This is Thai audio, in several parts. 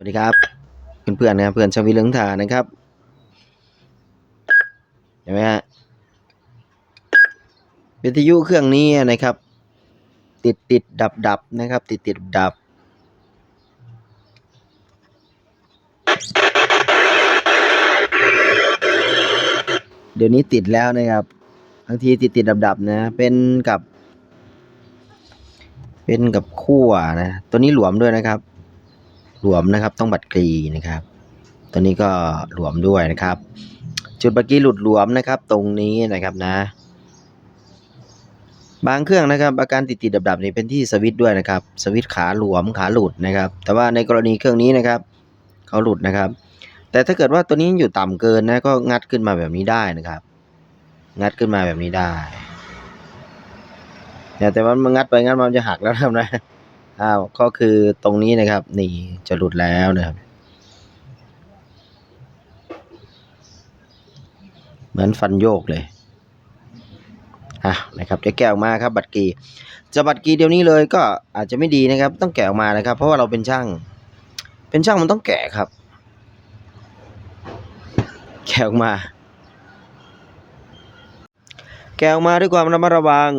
สวัสดีครับเพื่อนๆนะครับเพื่อนชาววิเลืองถานะครับเห็นไหมฮะวิทยุเครื่องนี้นะครับ ติดติดดับดับนะครับ ติดติดดับ เดี๋ยวนี้ติดแล้วนะครับบางทีติดติดดับดับนะเป็นกับ เป็นกับขั้วนะตัวนี้หลวมด้วยนะครับ หลวมนะครับ ต้องบัดกรีนะครับ ตัวนี้ก็หลวมด้วยนะครับ จุดบัดกรีหลุดหลวมนะครับ ตรงนี้นะครับนะ บางเครื่องนะครับ อาการติดติดดับดับๆนี่เป็นที่สวิตด้วยนะครับ สวิตขาหลวมขาหลุดนะครับ แต่ว่าในกรณีเครื่องนี้นะครับเขาหลุดนะครับ แต่ถ้าเกิดว่าตัวนี้อยู่ต่ำเกินนะก็งัดขึ้นมาแบบนี้ได้นะครับ งัดขึ้นมาแบบนี้ได้เนี่ยแต่ว่ามันงัดไปงัดมามันจะหักแล้วนะครับนะ อ้าวก็คือตรงนี้นะครับ นี่จะหลุดแล้วนะครับ เหมือนฟันโยกเลยอะนะครับจะแกะออกมาครับ บัตรกีจะบัตรกีเดี๋ยวนี้เลยก็อาจจะไม่ดีนะครับ ต้องแกะออกมานะครับ เพราะว่าเราเป็นช่าง เป็นช่างมันต้องแกะครับ แกะออกมา แกะออกมาด้วยความระมัดระวัง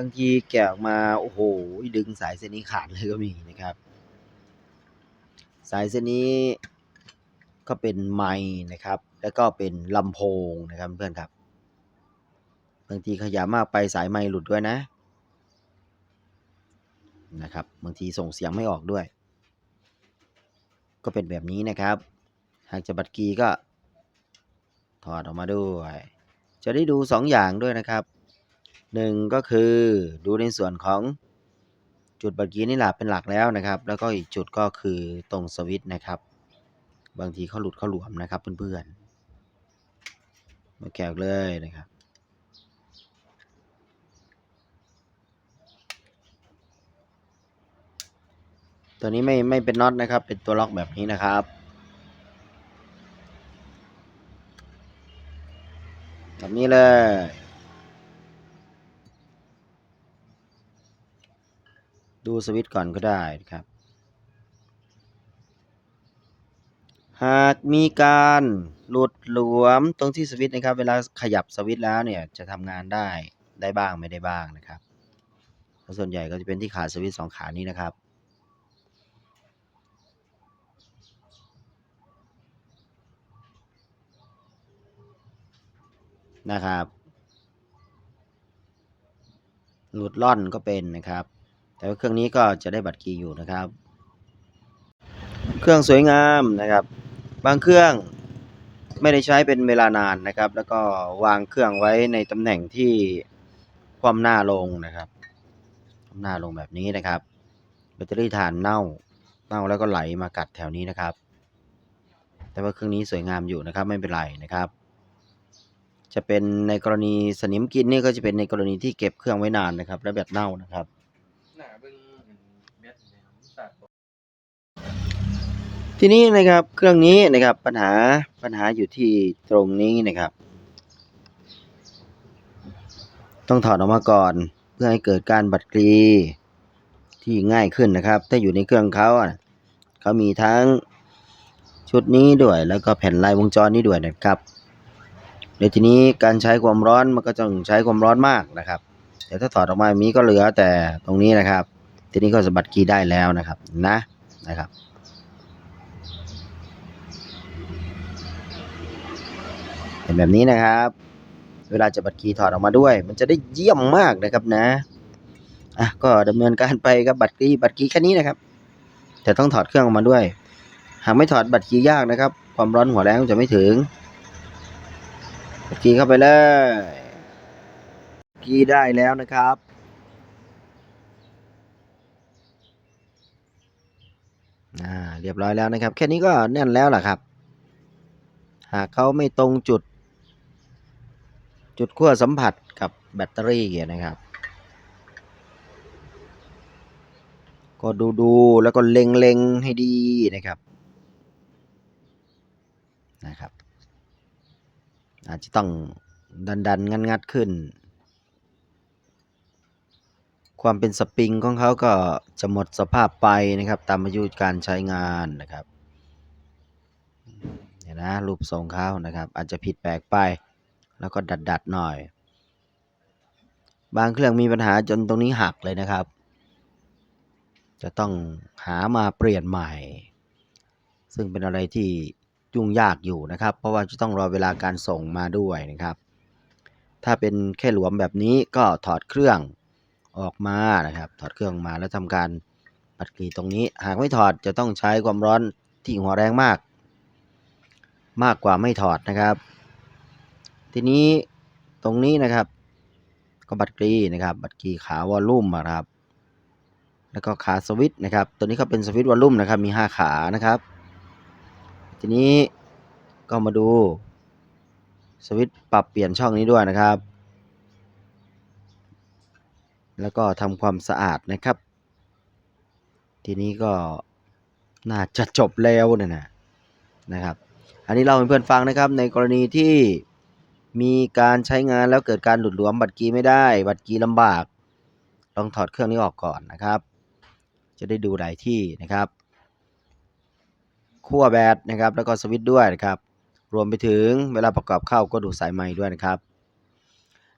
บางทีแกะออกมาโอ้โหดึงสายเส้นนี้ขาดเลยก็มีนะครับ สายเส้นนี้ก็เป็นไม้นะครับ แล้วก็เป็นลำโพงนะครับเพื่อนครับ บางทีขยามากไปสายไม้หลุดด้วยนะ นะครับ บางทีส่งเสียงไม่ออกด้วย ก็เป็นแบบนี้นะครับ หากจะบัดกีก็ถอดออกมาด้วย จะได้ดูสองอย่างด้วยนะครับ หนึ่งก็คือดูในส่วนของจุดบัดกี้นี่แหละเป็นหลักแล้วนะครับ แล้วก็อีกจุดก็คือตรงสวิตช์นะครับ บางทีเขาหลุดเขาหลวมนะครับเพื่อนๆมาแกะออกเลยนะครับตัวนี้ไม่ไม่เป็นน็อตนะครับ เป็นตัวล็อกแบบนี้นะครับแบบนี้เลย ดู สวิตก่อนก็ได้นะครับ หากมีการหลุดหลวมตรงที่สวิตนะครับ เวลาขยับสวิตแล้วเนี่ยจะทำงานได้ได้บ้างไม่ได้บ้างนะครับส่วนใหญ่ก็จะเป็นที่ขาสวิตสองขานี้นะครับนะครับ หลุดล่อนก็เป็นนะครับ แต่ว่าเครื่องนี้ก็จะได้บัตรคีย์อยู่นะครับ เครื่องสวยงามนะครับ บางเครื่องไม่ได้ใช้เป็นเวลานานนะครับ แล้วก็วางเครื่องไว้ในตำแหน่งที่คว่ำหน้าลงนะครับคว่ำหน้าลงแบบนี้นะครับแบตเตอรี่ถ่านเน่าเน่าแล้วก็ไหลมากัดแถวนี้นะครับ แต่ว่าเครื่องนี้สวยงามอยู่นะครับไม่เป็นไรนะครับ จะเป็นในกรณีสนิมกินนี่ก็จะเป็นในกรณีที่เก็บเครื่องไว้นานนะครับ และแบตเน่านะครับ หนาเบิ่งเม็ดเนี่ยสัตว์ ทีนี้นะครับเครื่องนี้นะครับปัญหาปัญหาอยู่ที่ตรงนี้นะครับ ต้องถอดออกมาก่อนเพื่อให้เกิดการบัดกรีที่ง่ายขึ้นนะครับ ถ้าอยู่ในเครื่องเขาเขามีทั้งชุดนี้ด้วย แล้วก็แผ่นลายวงจรนี้ด้วยนะครับในทีนี้การใช้ความร้อนมันก็ต้องใช้ความร้อนมากนะครับแต่ถ้าถอดออกมาแบบนี้ก็เหลือแต่ตรงนี้นะครับ ทีนี้ก็สะบัดกรีได้แล้วนะครับนะนะครับ เป็นแบบนี้นะครับ เวลาจะบัดคีย์ถอดออกมาด้วย มันจะได้เยี่ยมมากนะครับนะอะก็ดำเนินการไปกับบัตรคีย์บัตรคีย์แค่นี้นะครับ แต่ต้องถอดเครื่องออกมาด้วย หากไม่ถอดบัตรคีย์ยากนะครับ ความร้อนหัวแรงจะไม่ถึงบัตรคีย์เข้าไปเลยคีย์ได้แล้วนะครับอ่าเรียบร้อยแล้วนะครับ แค่นี้ก็แน่นแล้วล่ะครับ หากเขาไม่ตรงจุด จุดขั้วสัมผัสกับแบตเตอรี่นะครับ ก็ดูดูๆแล้วก็เล็งเล็งๆให้ดีนะครับนะครับ อาจจะต้องดันดันงัดงัดๆขึ้น ความเป็นสปริงของเขาก็จะหมดสภาพไปนะครับ ตามอายุการใช้งานนะครับเนี่ยนะรูปทรงเขานะครับ อาจจะผิดแปลกไป แล้วก็ดัดดัดๆหน่อย บางเครื่องมีปัญหาจนตรงนี้หักเลยนะครับ จะต้องหามาเปลี่ยนใหม่ ซึ่งเป็นอะไรที่ยุ่งยากอยู่นะครับ เพราะว่าจะต้องรอเวลาการส่งมาด้วยนะครับ ถ้าเป็นแค่หลวมแบบนี้ก็ถอดเครื่องออกมานะครับ ถอดเครื่องมาแล้วทำการปัดกรีตรงนี้ หากไม่ถอดจะต้องใช้ความร้อนที่หัวแรงมาก มากกว่าไม่ถอดนะครับ ทีนี้ตรงนี้นะครับ ก็บัดกรีนะครับ บัดกรีขาวอลลุ่มอะครับ แล้วก็ขาสวิตนะครับ ตัวนี้ก็เป็นสวิตวอลลุ่มนะครับ มี 5 ขานะครับ ทีนี้ก็มาดูสวิตปรับเปลี่ยนช่องนี้ด้วยนะครับ แล้วก็ทำความสะอาดนะครับ ทีนี้ก็น่าจะจบแล้วนะนะนะครับ อันนี้เราให้เพื่อนฟังนะครับในกรณีที่ มีการใช้งานแล้วเกิดการหลุดหลวมบัตรกีไม่ได้ บัตรกีลำบาก ลองถอดเครื่องนี้ออกก่อนนะครับ จะได้ดูหลายที่นะครับขั้วแบตนะครับ แล้วก็สวิตช์ด้วยนะครับ รวมไปถึงเวลาประกอบเข้าก็ดูสายไม้ด้วยนะครับ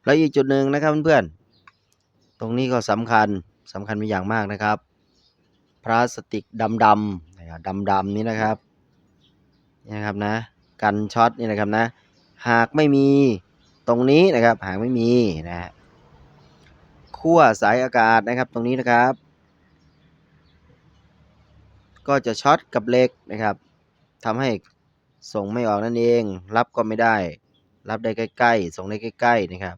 แล้วอีกจุดหนึ่งนะครับเพื่อนๆตรงนี้ก็สำคัญสำคัญเป็นอย่างมากนะครับ พลาสติกดำๆนะครับดำๆนี้นะครับนี่นะครับนะกันช็อตนี่นะครับนะ หากไม่มีตรงนี้นะครับ หากไม่มีนะฮะขั้วสายอากาศนะครับตรงนี้นะครับ ก็จะช็อตกับเหล็กนะครับทำให้ส่งไม่ออกนั่นเอง รับก็ไม่ได้ รับได้ใกล้ๆ ส่งได้ใกล้ๆนะครับ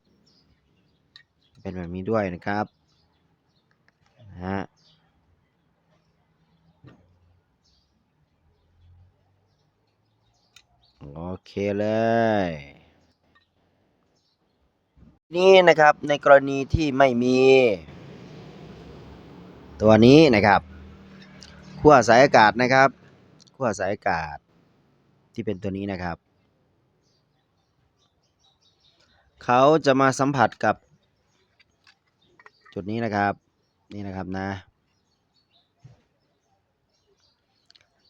เป็นแบบนี้ด้วยนะครับนะฮะ โอเคเลย นี่นะครับในกรณีที่ไม่มี ตัวนี้นะครับขั้วสายอากาศนะครับขั้วสายอากาศที่เป็นตัวนี้นะครับ เขาจะมาสัมผัสกับ จุดนี้นะครับ นี่นะครับนะ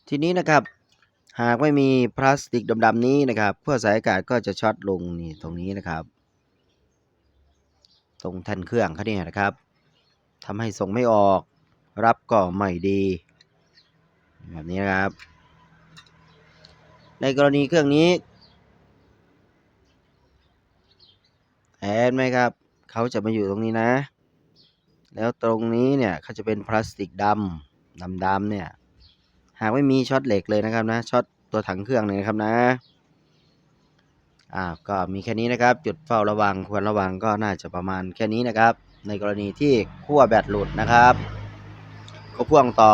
ทีนี้นะครับ หากไม่มีพลาสติกดำๆนี้นะครับขั้วสายอากาศก็จะช็อตลงนี่ตรงนี้นะครับ ตรงแท่นเครื่องเขาเนี่ยนะครับทำให้ส่งไม่ออก รับก็ไม่ดีแบบนี้นะครับ ในกรณีเครื่องนี้เห็นไหมครับ เขาจะมาอยู่ตรงนี้นะ แล้วตรงนี้เนี่ยเขาจะเป็นพลาสติกดำดำๆเนี่ย หากไม่มีช็อตเหล็กเลยนะครับนะช็อตตัวถังเครื่องเลยนะครับนะอ่าก็มีแค่นี้นะครับ จุดเฝ้าระวังควรระวังก็น่าจะประมาณแค่นี้นะครับ ในกรณีที่ขั้วแบตหลุดนะครับก็พ่วงต่อ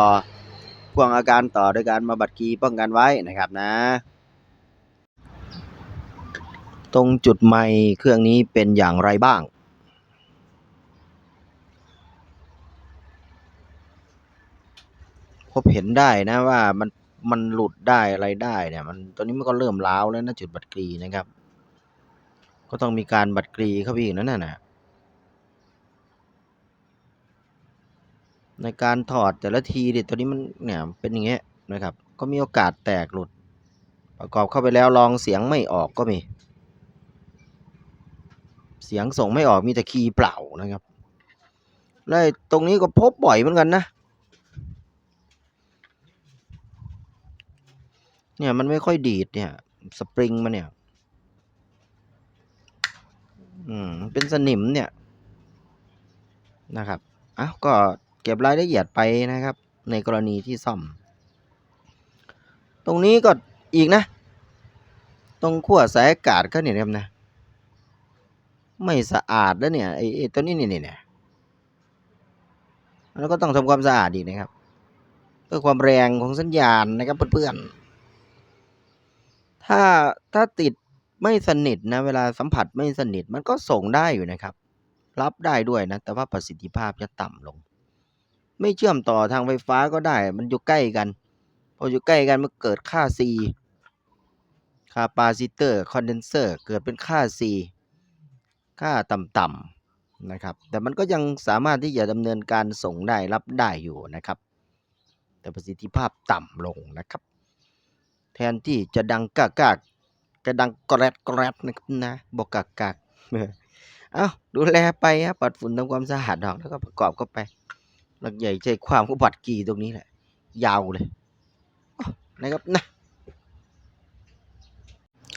พ่วงอาการต่อโดยการมาบัดกีป้องกันไว้นะครับนะ ตรงจุดไมค์เครื่องนี้เป็นอย่างไรบ้าง บเห็นได้นะว่ามันมันหลุดได้อะไรได้เนี่ย มันตอนนี้มันก็เริ่มล้าวแล้วนะจุดบัดกรีนะครับ ก็ต้องมีการบัดกรีเข้าไปอีกนั่นน่ะในการถอดแต่ละทีเนี่ยตัวนี้มันเนี่ยเป็นอย่างเงี้ยนะครับ ก็มีโอกาสแตกหลุด ประกอบเข้าไปแล้วลองเสียงไม่ออกก็มี เสียงส่งไม่ออกมีแต่คีย์เปล่านะครับ แล้วตรงนี้ก็พบบ่อยเหมือนกันนะ เนี่ยมันไม่ค่อยดีดเนี่ย สปริงมันเนี่ย อืมเป็นสนิมเนี่ยนะครับอ้าวก็เก็บรายละเอียดไปนะครับ ในกรณีที่ซ่อม ตรงนี้ก็อีกนะ ตรงขั้วสายอากาศก็เนี่ยนะครับนะ ไม่สะอาดแล้วเนี่ยไอ้ไอ้ตัวนี้นี่เนี่ยแล้วก็ต้องทำความสะอาดอีกนะครับเพื่อความแรงของสัญญาณนะครับเพื่อนๆ ถ้า ถ้าติดไม่สนิทนะ เวลาสัมผัสไม่สนิทมันก็ส่งได้อยู่นะครับ รับได้ด้วยนะ แต่ว่าประสิทธิภาพจะต่ำลง ไม่เชื่อมต่อทางไฟฟ้าก็ได้ มันอยู่ใกล้กัน พออยู่ใกล้กันมันเกิดค่า C คาปาซิเตอร์คอนเดนเซอร์เกิดเป็นค่า C ค่าต่ำๆนะครับ แต่มันก็ยังสามารถที่จะดำเนินการส่งได้รับได้อยู่นะครับ แต่ประสิทธิภาพต่ำลงนะครับ แทนที่จะดังกากากกระดังกรดกรดนะครับนะบอกกากากเออเอ้าดูแลไปฮะปัดฝุ่นทำความสะอาดดอกแล้วก็ประกอบเข้าไปหลักใหญ่ใจความก็บัตรกีตรงนี้แหละ ยาวเลยนะครับนะ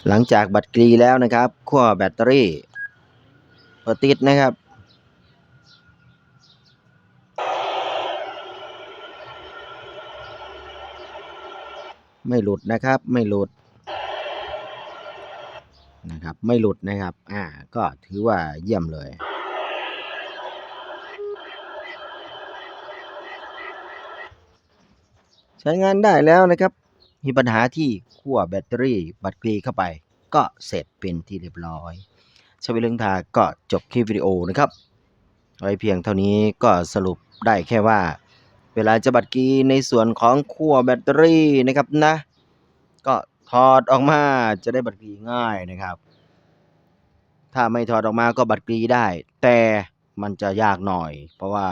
หลังจากบัตรกรีแล้วนะครับขั้วแบตเตอรี่เปิดติดนะครับ ไม่หลุดนะครับ ไม่หลุดนะครับ ไม่หลุดนะครับ อ่า ก็ถือว่าเยี่ยมเลยใช้งานได้แล้วนะครับ มีปัญหาที่ขั้วแบตเตอรี่บัตรกรีเข้าไป ก็เสร็จเป็นที่เรียบร้อยชวิเรื่องทาก็จบคลิปวิดีโอนะครับ ไว้เพียงเท่านี้ก็สรุปได้แค่ว่า เวลาจะบัตรกรีในส่วนของขั้วแบตเตอรี่นะครับนะ ก็ถอดออกมาจะได้บัตรกรีง่ายนะครับ ถ้าไม่ถอดออกมาก็บัตรกรีได้ แต่มันจะยากหน่อย เพราะว่า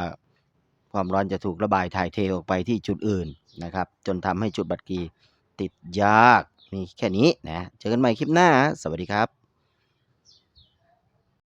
ความร้อนจะถูกระบายถ่ายเทออกไปที่จุดอื่นนะครับ จนทำให้จุดบัตรกรีติดยากมีแค่นี้นะ เจอกันใหม่คลิปหน้า สวัสดีครับ